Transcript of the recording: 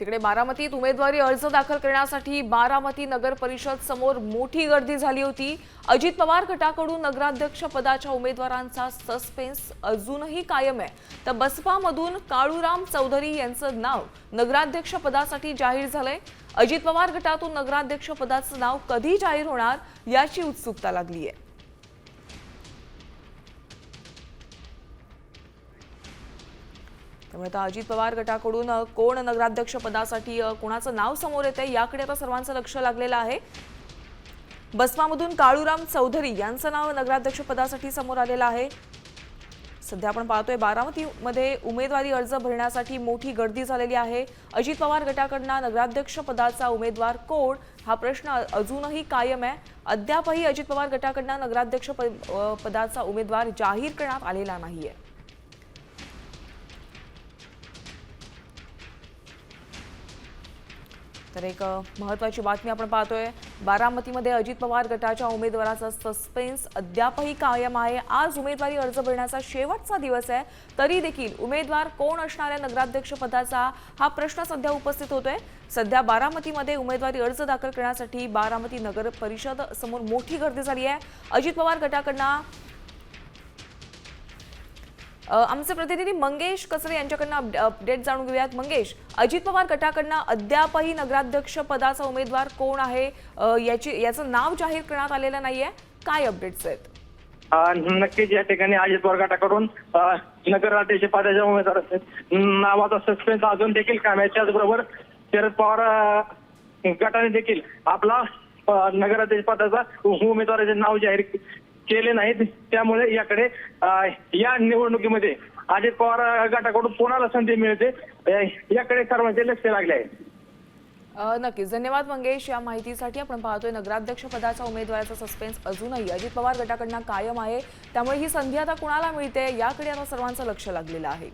तिकडे बारामतीत उमेदवारी अर्ज दाखल करण्यासाठी बारामती नगर परिषद समोर मोठी गर्दी झाली होती. अजित पवार गटाकडून नगराध्यक्ष पदाच्या उमेदवारांचा सस्पेन्स अजूनही कायम आहे. तर बसपामधून काळूराम चौधरी यांचं नाव नगराध्यक्ष पदासाठी जाहीर झालंय. अजित पवार गटातून नगराध्यक्ष पदाचं नाव कधी जाहीर होणार याची उत्सुकता लागली आहे त्यामुळे आता अजित पवार गटाकडून कोण नगराध्यक्ष पदासाठी कोणाचं नाव समोर येते याकडे आता सर्वांचं लक्ष लागलेलं आहे. बसमामधून काळूराम चौधरी यांचं नाव नगराध्यक्ष पदासाठी समोर आलेलं आहे. सध्या आपण पाहतोय बारामतीमध्ये उमेदवारी अर्ज भरण्यासाठी मोठी गर्दी झालेली आहे. अजित पवार गटाकडनं नगराध्यक्ष पदाचा उमेदवार कोण? हा प्रश्न अजूनही कायम आहे. अद्यापही अजित पवार गटाकडनं नगराध्यक्ष पदाचा उमेदवार जाहीर करण्यात आलेला नाहीये. तर एक महत्त्वाची बातमी आपण पाहतोय. बारामतीमध्ये अजित पवार गटाच्या उमेदवाराचा सस्पेन्स अद्यापही कायम आहे. आज उमेदवारी अर्ज भरण्याचा शेवटचा दिवस आहे. तरी देखील उमेदवार कोण असणाऱ्या नगराध्यक्ष पदाचा हा प्रश्न सध्या उपस्थित होतोय. सध्या बारामतीमध्ये उमेदवारी अर्ज दाखल करण्यासाठी बारामती नगर परिषद समोर मोठी गर्दी झाली आहे. अजित पवार गटाकडनं आमचे प्रतिनिधी मंगेश कसरे यांच्याकडनं अपडेट जाणून घेऊयात. मंगेश अजित पवार गटाकडनं अद्यापही नगराध्यक्ष पदाचा उमेदवार कोण आहे? याची याचं नाव जाहीर करण्यात आलेलं नाहीये. काय अपडेट्स आहेत? नक्कीच या ठिकाणी अजित पवार गटाकडून नगराध्यक्ष पदाच्या उमेदवार नावाचा सस्पेन्स अजून देखील कायम आहे. त्याचबरोबर शरद पवार गटाने देखील आपला नगराध्यक्ष पदाचा उमेदवाराचे नाव जाहीर केले नाहीत. त्यामुळे याकडे या निवडणुकीमध्ये अजित पवार गटाकडून कोणाला संधी मिळते? याकडे सर्वांचे लक्ष लागले आहे. नक्कीच. धन्यवाद मंगेश या माहितीसाठी. आपण पाहतोय नगराध्यक्ष पदाचा उमेदवाराचा सस्पेन्स अजूनही. अजित पवार गटाकडनं कायम आहे. त्यामुळे ही संधी आता कुणाला मिळते? याकडे आता सर्वांचं लक्ष लागलेलं आहे.